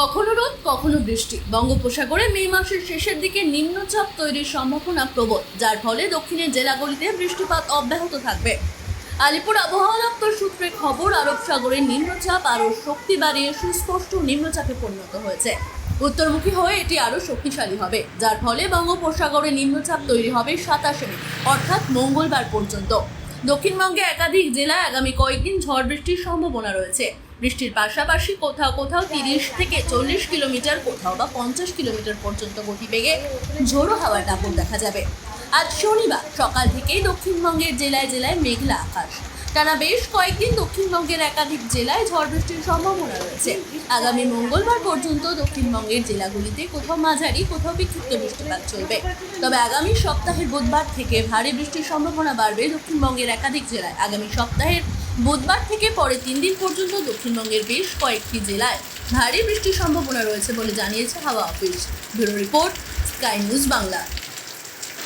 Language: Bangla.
কখনো রোদ, কখনো বৃষ্টি। বঙ্গোপসাগরে মে মাসের শেষের দিকে নিম্নচাপ তৈরির সম্ভাবনা প্রবল, যার ফলে দক্ষিণের জেলাগুলিতে বৃষ্টিপাত অব্যাহত থাকবে। আলিপুর আবহাওয়া দপ্তর সূত্রে খবর, আরব সাগরে নিম্নচাপ আরও শক্তি বাড়িয়ে সুস্পষ্ট নিম্নচাপে পরিণত হয়েছে। উত্তরমুখী হয়ে এটি আরও শক্তিশালী হবে, যার ফলে বঙ্গোপসাগরে নিম্নচাপ তৈরি হবে সাতাশে অর্থাৎ মঙ্গলবার পর্যন্ত। দক্ষিণবঙ্গে একাধিক জেলায় আগামী কয়েকদিন ঝড় বৃষ্টির সম্ভাবনা রয়েছে। বৃষ্টির পাশাপাশি কোথাও কোথাও তিরিশ থেকে চল্লিশ কিলোমিটার, কোথাও বা পঞ্চাশ কিলোমিটার পর্যন্ত গতিবেগে ঝোড়ো হাওয়ার দাপট দেখা যাবে। আজ শনিবার সকাল থেকেই দক্ষিণবঙ্গের জেলায় জেলায় মেঘলা আকাশ। টানা বেশ কয়েকদিন দক্ষিণবঙ্গের একাধিক জেলায় ঝড় বৃষ্টির সম্ভাবনা রয়েছে। আগামী মঙ্গলবার পর্যন্ত দক্ষিণবঙ্গের জেলাগুলিতে কোথাও মাঝারি, কোথাও বিক্ষিপ্ত বৃষ্টিপাত চলবে। তবে আগামী সপ্তাহের বুধবার থেকে ভারী বৃষ্টির সম্ভাবনা বাড়বে দক্ষিণবঙ্গের একাধিক জেলায়। আগামী সপ্তাহের বুধবার থেকে পরে তিন দিন পর্যন্ত দক্ষিণবঙ্গের বেশ কয়েকটি জেলায় ভারী বৃষ্টির সম্ভাবনা রয়েছে বলে জানিয়েছে হাওয়া office. Bureau report, Sky News Bangla.